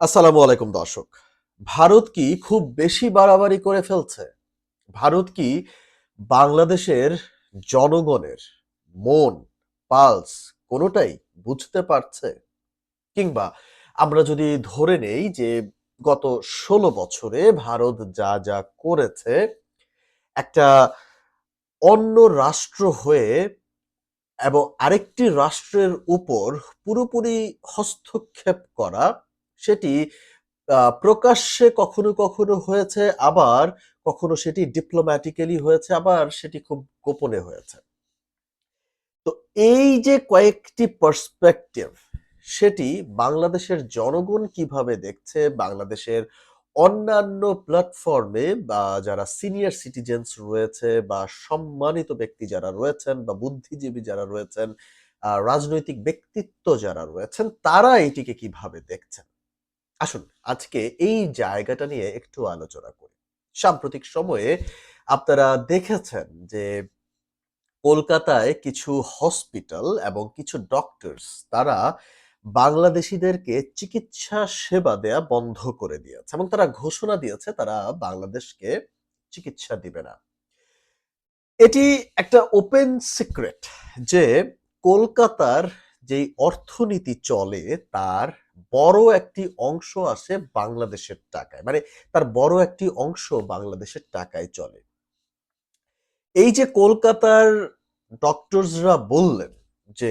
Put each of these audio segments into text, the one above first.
আসসালামু আলাইকুম, দর্শক। ভারত কি খুব বেশি বাড়াবাড়ি করে ফেলছে? ভারত কি বাংলাদেশের জনগণের মন, পালস কোনোটাই বুঝতে পারছে? কিংবা আমরা যদি ধরে নেই যে গত ষোলো বছরে ভারত যা যা করেছে, একটা অন্য রাষ্ট্র হয়ে এবং আরেকটি রাষ্ট্রের উপর পুরোপুরি হস্তক্ষেপ করা সেটি প্রকাশ্যে কখনো কখনো হয়েছে, আবার কখনো সেটি ডিপ্লোম্যাটিক্যালি হয়েছে, আবার সেটি খুব গোপনে হয়েছে। তো এই যে কয়েকটি পার্সপেক্টিভ সেটি বাংলাদেশের জনগণ কীভাবে দেখছে, বাংলাদেশের অন্যান্য প্ল্যাটফর্মে বা যারা সিনিয়র সিটিজেন্স রয়েছে বা সম্মানিত ব্যক্তি যারা রয়েছেন বা বুদ্ধিজীবী যারা রয়েছেন রাজনৈতিক ব্যক্তিত্ব যারা রয়েছেন, তারা এটিকে কীভাবে দেখছেন? আসুন আজকে এই জায়গাটা নিয়ে একটু আলোচনা করি। সাম্প্রতিক সময়ে আপনারা দেখেছেন যে কলকাতায় কিছু হসপিটাল এবং কিছু ডক্টরস তারা বাংলাদেশিদেরকে চিকিৎসা সেবা দেয়া বন্ধ করে দিয়েছে এবং তারা ঘোষণা দিয়েছে তারা বাংলাদেশকে চিকিৎসা দিবে না। এটি একটা ওপেন সিক্রেট যে কলকাতার যেই অর্থনীতি চলে তার বড় একটি অংশ আসে বাংলাদেশের টাকায়। মানে তার বড় একটি অংশ বাংলাদেশের টাকায় চলে। এই যে কলকাতার ডক্টরসরা বললেন যে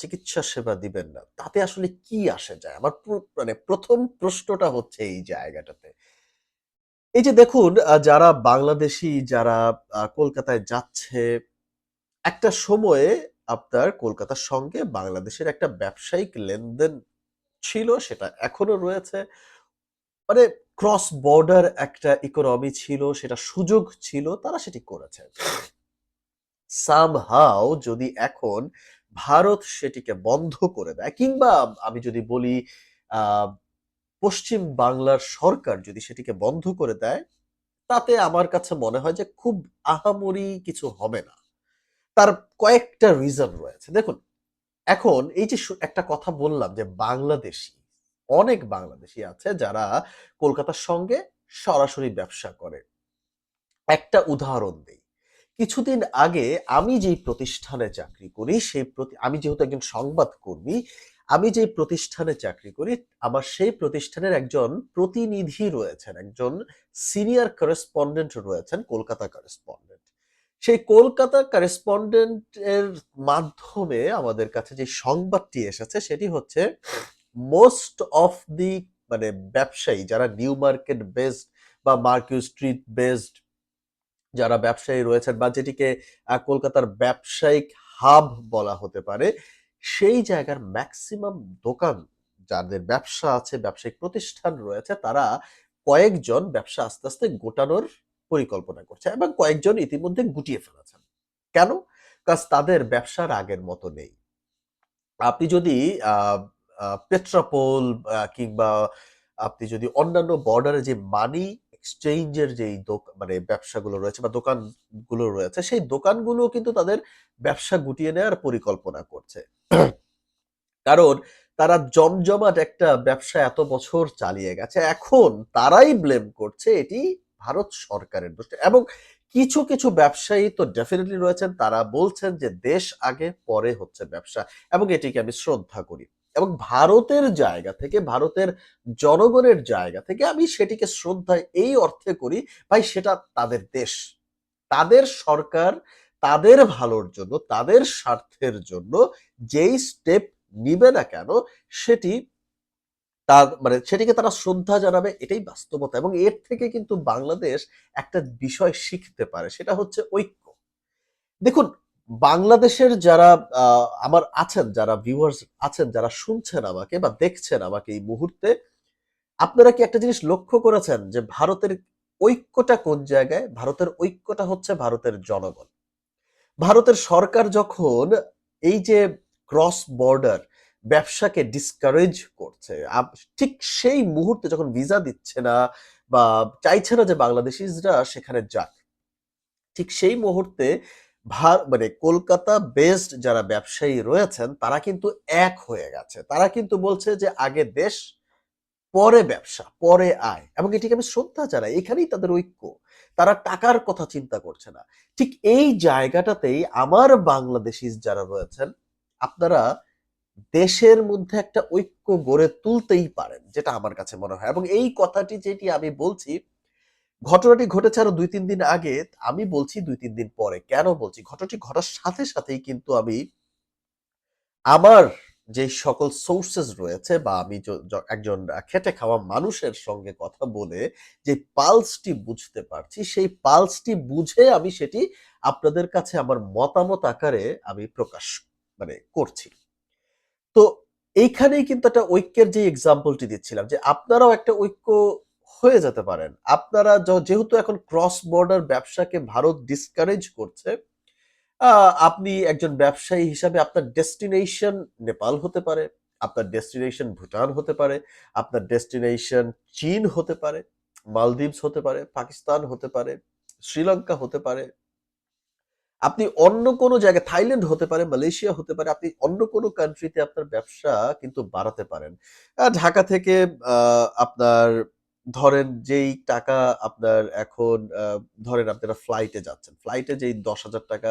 চিকিৎসা সেবা দিবেন না, তাতে আসলে কি আসে যায়? আমার মানে প্রথম প্রশ্নটা হচ্ছে এই জায়গাটাতে। এই যে দেখুন যারা বাংলাদেশি, যারা কলকাতায় যাচ্ছে, একটা সময়ে আপনার কলকাতার সঙ্গে বাংলাদেশের একটা ব্যবসায়িক লেনদেন ছিল, সেটা এখনও রয়েছে। মানে ক্রস বর্ডার একটা ইকোনমি ছিল, সেটা সুযোগ ছিল, তারা সেটি করেছে সামহাও যদি এখন ভারত সেটিকে বন্ধ করে দেয়, কিংবা আমি যদি বলি পশ্চিম বাংলার সরকার যদি সেটিকে বন্ধ করে দেয়, তাতে আমার কাছে মনে হয় যে খুব আহামরি কিছু হবে না। তার কয়েকটা রিজন রয়েছে। দেখুন এখন এই যে একটা কথা বললাম যে বাংলাদেশি, অনেক বাংলাদেশি আছে যারা কলকাতার সঙ্গে সরাসরি ব্যবসা করে। একটা উদাহরণ দেই। কিছুদিন আগে আমি যেই প্রতিষ্ঠানে চাকরি করি, সেই প্রতি আমি যেহেতু একজন সংবাদকর্মী, আমি যেই প্রতিষ্ঠানে চাকরি করি, আমার সেই প্রতিষ্ঠানের একজন প্রতিনিধি রয়েছেন, একজন সিনিয়র করেসপন্ডেন্ট রয়েছেন, কলকাতা করেসপন্ডেন্ট সেই কলকাতা করেসপন্ডেন্টের মাধ্যমে আমাদের কাছে যে সংবাদটি এসেছে, সেটি হচ্ছে মোস্ট অফ দি মানে ব্যবসায়ী যারা নিউ মার্কেট বেসড বা মার্কিউ স্ট্রিট বেসড যারা ব্যবসায়ী রয়েছেন বা যেটিকে কলকাতার ব্যবসায়িক হাব বলা হতে পারে, সেই জায়গার ম্যাক্সিমাম দোকান যাদের ব্যবসা আছে, ব্যবসায়িক প্রতিষ্ঠান রয়েছে, তারা কয়েকজন ব্যবসা আস্তে আস্তে গোটানোর পরিকল্পনা করছে এবং কয়েকজন ইতিমধ্যে গুটিয়ে ফেলেছেন। কেন? কাজ তাদের ব্যবসার আগের মতো নেই। আপনি যদি পেট্রাপোল কিংবা আপনি যদি অন্যান্য বর্ডারে যে মানি এক্সচেঞ্জের যেই মানে ব্যবসাগুলো রয়েছে বা দোকানগুলো রয়েছে, সেই দোকানগুলো কিন্তু তাদের ব্যবসা গুটিয়ে নেওয়ার পরিকল্পনা করছে। কারণ তারা জমজমাট একটা ব্যবসা এত বছর চালিয়ে গেছে, এখন তারাই ব্লেম করছে এটি ভারত সরকারের দোষ। এবং কিছু কিছু ব্যবসায়ী তো ডেফিনেটলি রয়েছেন, তারা বলছেন যে দেশ আগে, পরে হচ্ছে ব্যবসা। এবং এটিকে আমি শ্রদ্ধা করি। এবং ভারতের জায়গা থেকে, ভারতের জনগণের জায়গা থেকে আমি সেটিকে শ্রদ্ধা এই অর্থে করি, ভাই, সেটা তাদের দেশ। তাদের সরকার, তাদের ভালোর জন্য, তাদের স্বার্থের জন্য, যেই স্টেপ নিবে না কেন, সেটি তার মানে সেটিকে তারা শ্রদ্ধা জানাবে, এটাই বাস্তবতা। এবং এর থেকে কিন্তু বাংলাদেশ একটা বিষয় শিখতে পারে, সেটা হচ্ছে ঐক্য। দেখুন, বাংলাদেশের যারা আমার আছেন, যারা ভিউয়ার্স আছেন, যারা শুনছেন আমাকে বা দেখছেন আমাকে এই মুহূর্তে, আপনারা কি একটা জিনিস লক্ষ্য করেছেন যে ভারতের ঐক্যটা কোন জায়গায়? ভারতের ঐক্যটা হচ্ছে ভারতের জনগণ। ভারতের সরকার যখন এই যে ক্রস বর্ডার ব্যবসাকে ডিসকারেজ করছে ঠিক সেই মুহূর্তে যখন ভিসা দিচ্ছে না বা চাইছে না যে বাংলাদেশিরা সেখানে যাক ঠিক সেই মুহূর্তে ভার মানে কলকাতা বেসড যারা ব্যবসায়ী রয়েছেন তারা কিন্তু এক হয়ে গেছে তারা কিন্তু বলছে যে আগে দেশ পরে ব্যবসা, পরে আয় এবং এটিকে আমি শ্রদ্ধা জানাই। এখানেই তাদের ঐক্য। তারা টাকার কথা চিন্তা করছে না। ঠিক এই জায়গাটাতেই আমার বাংলাদেশিস যারা রয়েছেন, আপনারা দেশের মধ্যে একটা ঐক্য গড়ে তুলতেই পারেন। যেটা আমার কাছে মনে হয় এবং এই কথাটি যেটি আমি বলছি, ঘটনাটি ঘটেছে আরও ২-৩ দিন আগে। আমি বলছি ২-৩ দিন পরে। কেন বলছি? ঘটনাটি ঘটার সাথে সাথেই কিন্তু আমি আমার যে সকল সোর্সেস রয়েছে বা আমি একজন খেটে খাওয়া মানুষের সঙ্গে কথা বলে যে পালসটি বুঝতে পারছি, সেই পালসটি বুঝে আমি সেটি আপনাদের কাছে আমার মতামত আকারে আমি প্রকাশ মানে করছি। তো এইখানেই কিন্তু একটা ঐক্যের যে এক্সাম্পলটি দিচ্ছিলাম যে আপনারাও একটা ঐক্য হয়ে যেতে পারেন। আপনারা যেহেতু এখন ক্রস বর্ডার ব্যবসাকে ভারত ডিসকারেজ করছে, আপনি একজন ব্যবসায়ী হিসাবে আপনার ডেস্টিনেশন নেপাল হতে পারে, আপনার ডেস্টিনেশন ভুটান হতে পারে, আপনার ডেস্টিনেশন চীন হতে পারে, মালদ্বীপস হতে পারে, পাকিস্তান হতে পারে, শ্রীলঙ্কা হতে পারে। আপনি অন্য কোনো জায়গায় থাইল্যান্ড হতে পারে, মালয়েশিয়া হতে পারে। আপনি অন্য কোনো কান্ট্রিতে আপনার ব্যবসা কিন্তু বাড়াতে পারেন। ঢাকা থেকে আপনার ধরেন যেই টাকা আপনার এখন ধরেন আপনারা ফ্লাইটে যাচ্ছেন। ফ্লাইটে যেই ৳১০,০০০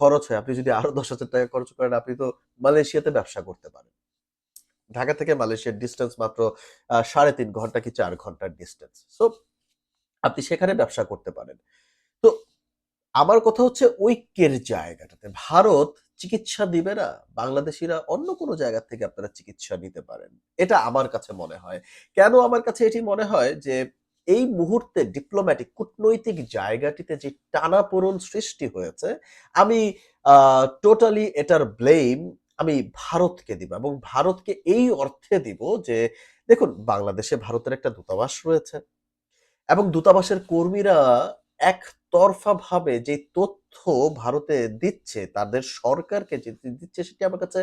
খরচ হয়, আপনি যদি আরও ৳১০,০০০ খরচ করেন, আপনি তো মালয়েশিয়াতে ব্যবসা করতে পারেন। ঢাকা থেকে মালয়েশিয়ার ডিসট্যান্স মাত্র সাড়ে তিন ঘণ্টা কি চার ঘণ্টার ডিসট্যান্স। সো আপনি সেখানে ব্যবসা করতে পারেন। তো আমার কথা হচ্ছে ঐক্যের জায়গাটাতে। ভারত চিকিৎসা দিবে না? বাংলাদেশিরা অন্য কোনো জায়গা থেকে আপনারা চিকিৎসা নিতে পারেন। এটা আমার কাছে মনে হয়। কেন আমার কাছে এটি মনে হয় যে এই মুহূর্তে ডিপ্লোম্যাটিক কূটনৈতিক জায়গাটিতে যে টানাপোড়েন সৃষ্টি হয়েছে, আমি টোটালি এটার ব্লেম আমি ভারতকে দিব এবং ভারতকে এই অর্থে দিব যে দেখুন বাংলাদেশে ভারতের একটা দূতাবাস রয়েছে। এবং দূতাবাসের কর্মীরা একতরফাভাবে যে তথ্য ভারতে দিচ্ছে, তাদের সরকারকে যে দিচ্ছে সেটি আমার কাছে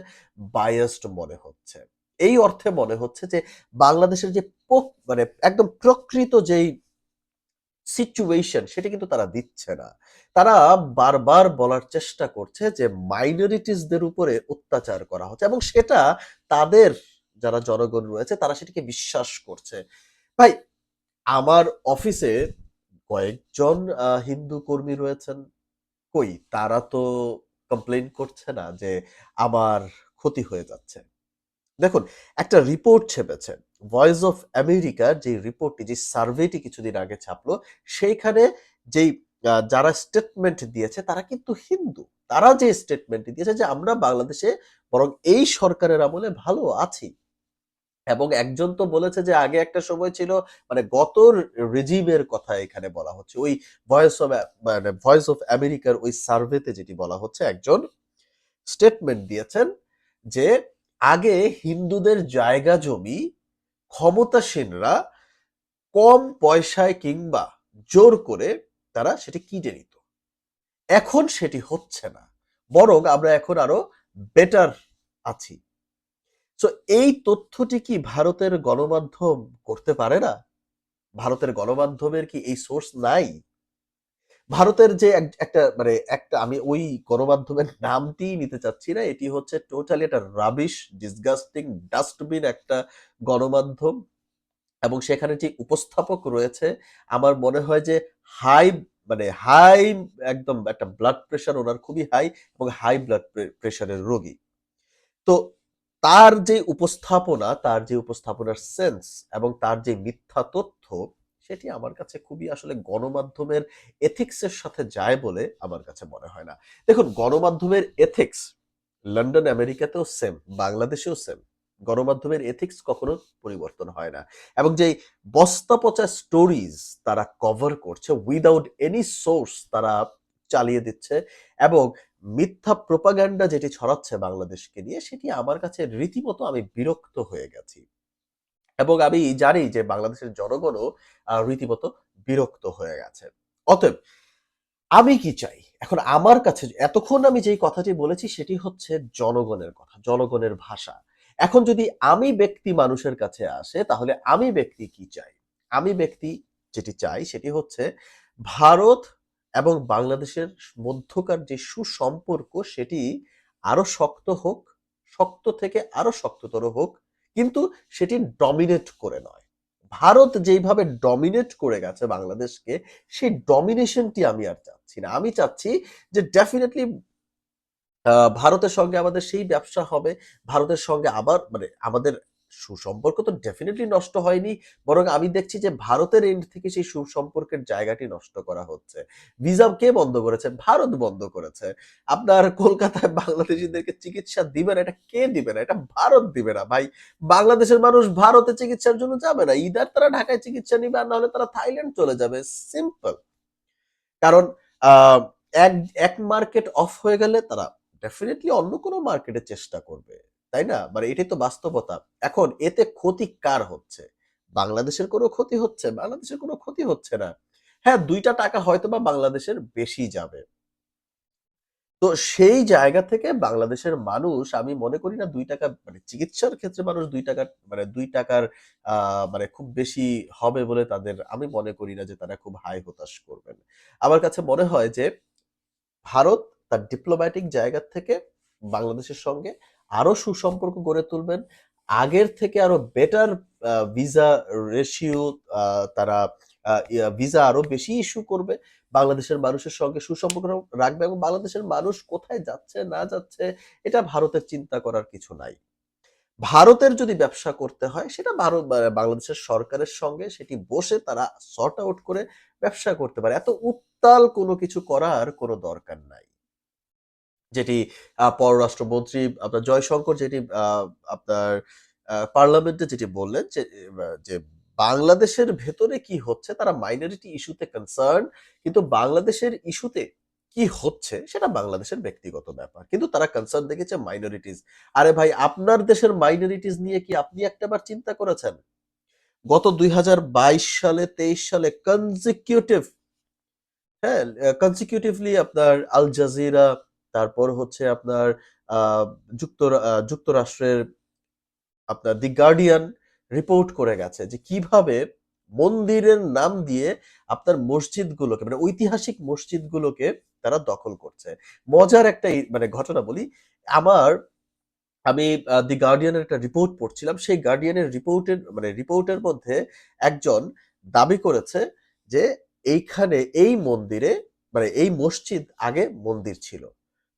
বায়াসড মনে হচ্ছে। এই অর্থে মনে হচ্ছে যে বাংলাদেশের যে মানে একদম প্রকৃত যেই সিচুয়েশন সেটা কিন্তু তারা দিচ্ছে না। তারা বারবার বলার চেষ্টা করছে যে মাইনরিটিস দের উপরে অত্যাচার করা হচ্ছে এবং সেটা তাদের যারা জনগণ রয়েছে তারা সেটিকে বিশ্বাস করছে। ভাই আমার অফিসে কয়েকজন হিন্দু কর্মী রয়েছেন। কই তারা তো কমপ্লেন করছে না যে আমার ক্ষতি হয়ে যাচ্ছে। দেখুন একটা রিপোর্ট ছেপেছে। ভয়েস অফ আমেরিকার যে রিপোর্টটি যে সার্ভেটি কিছুদিন আগে ছাপলো, সেইখানে যেই যারা স্টেটমেন্ট দিয়েছে তারা কিন্তু হিন্দু। তারা যে স্টেটমেন্টটি দিয়েছে যে আমরা বাংলাদেশে বরং এই সরকারের আমলে ভালো আছি। এবং একজন তো বলেছে যে আগে একটা সময় ছিল মানে গত রেজিমের কথা এখানে বলা হচ্ছে। ওই ভয়েস অফ মানে ভয়েস অফ আমেরিকার ওই সার্ভেতে যেটি বলা হচ্ছে, একজন স্টেটমেন্ট দিয়েছেন যে আগে হিন্দুদের জায়গা জমি ক্ষমতাসীনরা কম পয়সায় কিংবা জোর করে তারা সেটি কিনে নিত। এখন সেটি হচ্ছে না। বরং আমরা এখন আরও বেটার আছি। সো এই তথ্যটি কি ভারতের গণমাধ্যম করতে পারে না? ভারতের গণমাধ্যমের কি এই সোর্স নাই? ভারতের যে একটা মানে একটা আমি ওই গণমাধ্যমের নামটিই নিতে চাচ্ছি না। এটি হচ্ছে টোটালি একটা রাবিশ, ডিসগাস্টিং, ডাস্টবিন একটা গণমাধ্যম এবং সেখানে যে উপস্থাপক রয়েছে আমার মনে হয় যে হাই মানে হাই একদম একটা ব্লাড প্রেশার ওনার খুবই হাই এবং হাই ব্লাড প্রে প্রেশারের রোগী। তো তার যে উপস্থাপনা, তার যে উপস্থাপনার সেন্স এবং তার যে মিথ্যা তথ্য, সেটি আমার কাছে খুবই আসলে গণমাধ্যমের এথিক্স এর সাথে যায় বলে আমার কাছে মনে হয় না। দেখুন গণমাধ্যমের এথিক্স লন্ডন, আমেরিকাতেও সেম, বাংলাদেশেও সেম। গণমাধ্যমের এথিক্স কখনো পরিবর্তন হয় না। এবং যেই বস্তাপচা স্টোরিজ তারা কভার করছে উইদাউট এনি সোর্স তারা চালিয়ে দিচ্ছে এবং মিথ্যা প্রোপাগান্ডা যেটি ছড়াচ্ছে বাংলাদেশকে নিয়ে সেটি আমার কাছে রীতিমতো আমি বিরক্ত হয়ে গেছি। এবং আমি জানি যে বাংলাদেশের জনগণও রীতিমতো বিরক্ত হয়ে গেছে। অতএব আমি কি চাই? এখন আমার কাছে এতক্ষণ আমি যেই কথাটি বলেছি সেটি হচ্ছে জনগণের কথা, জনগণের ভাষা। এখন যদি আমি ব্যক্তি মানুষের কাছে আসে তাহলে আমি ব্যক্তি কি চাই? আমি ব্যক্তি যেটি চাই সেটি হচ্ছে ভারত এবং বাংলাদেশের মধ্যকার যে সুসম্পর্ক সেটি আরও শক্ত হোক, শক্ত থেকে আরও শক্ততর হোক। কিন্তু সেটি ডমিনেট করে নয়। ভারত যেইভাবে ডমিনেট করে গেছে বাংলাদেশকে সেই ডমিনেশনটি আমি আর চাচ্ছি না আমি চাচ্ছি যে ডেফিনেটলি ভারতের সঙ্গে আমাদের সেই ব্যবসা হবে ভারতের সঙ্গে আবার মানে আমাদের সুসম্পর্ক তো ডেফিনেটলি নষ্ট হয়নি, বরং আমি দেখছি যে ভারতের এন্ড থেকে সেই সুসম্পর্কের জায়গাটি নষ্ট করা হচ্ছে। ভিসা কে বন্ধ করেছে? ভারত বন্ধ করেছে। আপনার কলকাতায় বাংলাদেশিদেরকে চিকিৎসা দিবে না, এটা কে দিবে না? এটা ভারত দিবে না, ভাই। বাংলাদেশের মানুষ ভারতে চিকিৎসার জন্য যাবে না। ইদার তারা ঢাকায় চিকিৎসা নিবে আর নাহলে তারা থাইল্যান্ড চলে যাবে। সিম্পল কারণ এক এক মার্কেট অফ হয়ে গেলে তারা ডেফিনেটলি অন্য কোনো মার্কেটে চেষ্টা করবে। তাই না? মানে এটাই তো বাস্তবতা। এখন এতে ক্ষতি কার হচ্ছে? বাংলাদেশের কোনো ক্ষতি হচ্ছে? বাংলাদেশের কোনো ক্ষতি হচ্ছে না। হ্যাঁ দুইটা টাকা হয়তো বা বাংলাদেশের বেশি যাবে। তো সেই জায়গা থেকে বাংলাদেশের মানুষ, আমি মনে করি না দুই টাকা মানে চিকিৎসার ক্ষেত্রে মানুষ দুই টাকা মানে দুই টাকার মানে খুব বেশি হবে বলে তাদের, আমি মনে করি না যে তারা খুব হাই হতাশ করবেন। আমার কাছে মনে হয় যে ভারত তার ডিপ্লোম্যাটিক জায়গা থেকে বাংলাদেশের সঙ্গে আরও সুসম্পর্ক গড়ে তুলবেন। আগের থেকে আরও বেটার ভিসা রেশিও তারা ভিসা আরও বেশি ইস্যু করবে। বাংলাদেশের মানুষের সঙ্গে সুসম্পর্ক রাখবে এবং বাংলাদেশের মানুষ কোথায় যাচ্ছে, না যাচ্ছে, এটা ভারতের চিন্তা করার কিছু নাই। ভারতের যদি ব্যবসা করতে হয়, সেটা ভারত বাংলাদেশের সরকারের সঙ্গে সেটি বসে তারা সর্ট আউট করে ব্যবসা করতে পারে। এত উত্তাল কোনো কিছু করার কোনো দরকার নাই। যেটি পররাষ্ট্রমন্ত্রী আপনার জয়শঙ্কর যেটি আপনার পার্লামেন্টে যেটি বললেন যে বাংলাদেশের ভেতরে কি হচ্ছে, তারা মাইনরিটি ইস্যুতে কনসার্ন কিন্তু বাংলাদেশের ইস্যুতে কি হচ্ছে, সেটা বাংলাদেশের ব্যক্তিগত ব্যাপার। কিন্তু তারা কনসার্ন দেখেছে মাইনরিটিস আরে ভাই, আপনার দেশের মাইনরিটিস নিয়ে কি আপনি একটাবার চিন্তা করেছেন? গত দুই হাজার বাইশ সালে, তেইশ সালে কনজিকিউটিভ হ্যাঁ কনজিকিউটিভলি আপনার আল জাজিরা তারপর হচ্ছে আপনার যুক্তরা- যুক্তরাষ্ট্রের আপনার দি গার্ডিয়ান রিপোর্ট করে গেছে যে কীভাবে মন্দিরের নাম দিয়ে আপনার মসজিদগুলোকে মানে ঐতিহাসিক মসজিদগুলোকে তারা দখল করছে। মজার একটা মানে ঘটনা বলি, আমার, আমি দি গার্ডিয়ানের একটা রিপোর্ট পড়ছিলাম, সেই গার্ডিয়ানের রিপোর্টের মানে রিপোর্টের মধ্যে একজন দাবি করেছে যে এইখানে এই মন্দিরে মানে এই মসজিদ আগে মন্দির ছিল।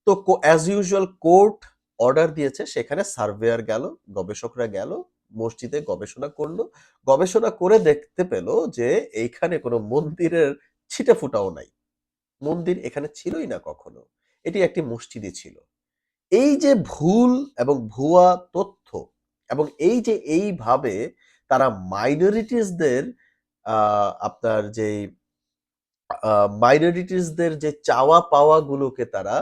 তো অ্যাজ ইউজুয়াল কোর্ট অর্ডার দিয়েছে সেখানে সার্ভেয়ার গেল গবেষকরা গেল মসজিদে গবেষণা করল গবেষণা করে দেখতে পেল যে এইখানে কোনো মন্দিরের ছিটে ফুটাও নাই। মন্দির এখানে ছিলই না কখনো এটি একটি মসজিদই ছিল। এই যে ভুল এবং ভুয়া তথ্য এবং এই যে এইভাবে তারা মাইনরিটিসদের আপনার যে মাইনরিটিসদের যে চাওয়া পাওয়া গুলোকে তারা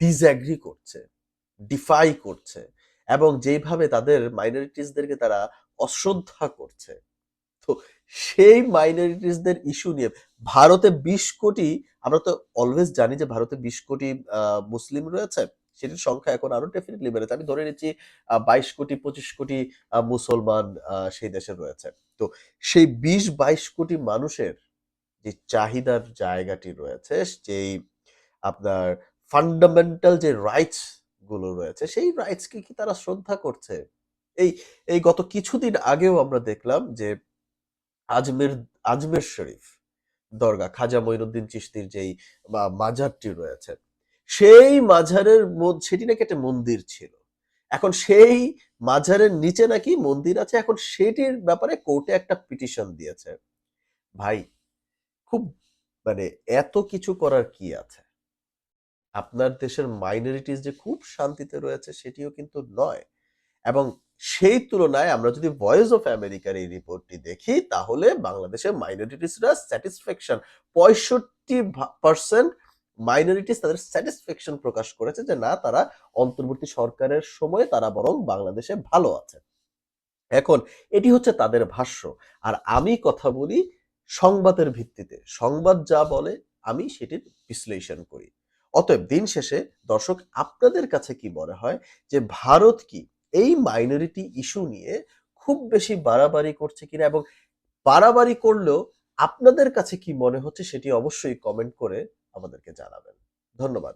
ডিসঅ্যাগ্রি করছে ডিফাই করছে এবং যেইভাবে তাদের মাইনরিটিসদেরকে তারা অশ্রদ্ধা করছে। তো সেই মাইনরিটিসদের ইস্যু নিয়ে ভারতে বিশ কোটি, আমরা তো অলওয়েজ জানি যে ভারতে বিশ কোটি মুসলিম রয়েছে, সেটির সংখ্যা এখন আরও ডেফিনেটলি বেড়েছে। আমি ধরে নিচ্ছি বাইশ কোটি, পঁচিশ কোটি মুসলমান সেই দেশে রয়েছে। তো সেই বিশ, বাইশ কোটি মানুষের যে চাহিদার জায়গাটি রয়েছে, যেই আপনার ফান্ডামেন্টাল যে রাইটসগুলো রয়েছে, সেই রাইটস কে তারা শ্রদ্ধা করছে? এই এই গত কিছুদিন আগেও আমরা দেখলাম যে আজমের আজমের শরীফ দরগা, খাজা মঈনুদ্দিন চিশতির যেই মাজারটি রয়েছে, সেই মাজারের সেটি নাকি একটা মন্দির ছিল। এখন সেই মাজারের নিচে নাকি মন্দির আছে, এখন সেটির ব্যাপারে কোর্টে একটা পিটিশন দিয়েছে। ভাই, খুব মানে এত কিছু করার কি আছে? আপনার দেশের মাইনরিটিস যে খুব শান্তিতে রয়েছে সেটিও কিন্তু নয়। এবং সেই তুলনায় আমরা যদি ভয়েস অফ আমেরিকার এই রিপোর্টটি দেখি, তাহলে বাংলাদেশের মাইনরিটিসরা স্যাটিসফ্যাকশন পঁয়ষট্টি পার্সেন্ট মাইনরিটিস তাদের স্যাটিসফ্যাকশন প্রকাশ করেছে যে না, তারা অন্তর্বর্তী সরকারের সময় তারা বরং বাংলাদেশে ভালো আছে। এখন এটি হচ্ছে তাদের ভাষ্য। আর আমি কথা বলি সংবাদের ভিত্তিতে। সংবাদ যা বলে, আমি সেটির বিশ্লেষণ করি। অতএব দিন শেষে দর্শক আপনাদের কাছে কি মনে হয় যে ভারত কি এই মাইনরিটি ইস্যু নিয়ে খুব বেশি বাড়াবাড়ি করছে কিনা এবং বাড়াবাড়ি করলেও আপনাদের কাছে কি মনে হচ্ছে সেটি অবশ্যই কমেন্ট করে আমাদেরকে জানাবেন। ধন্যবাদ।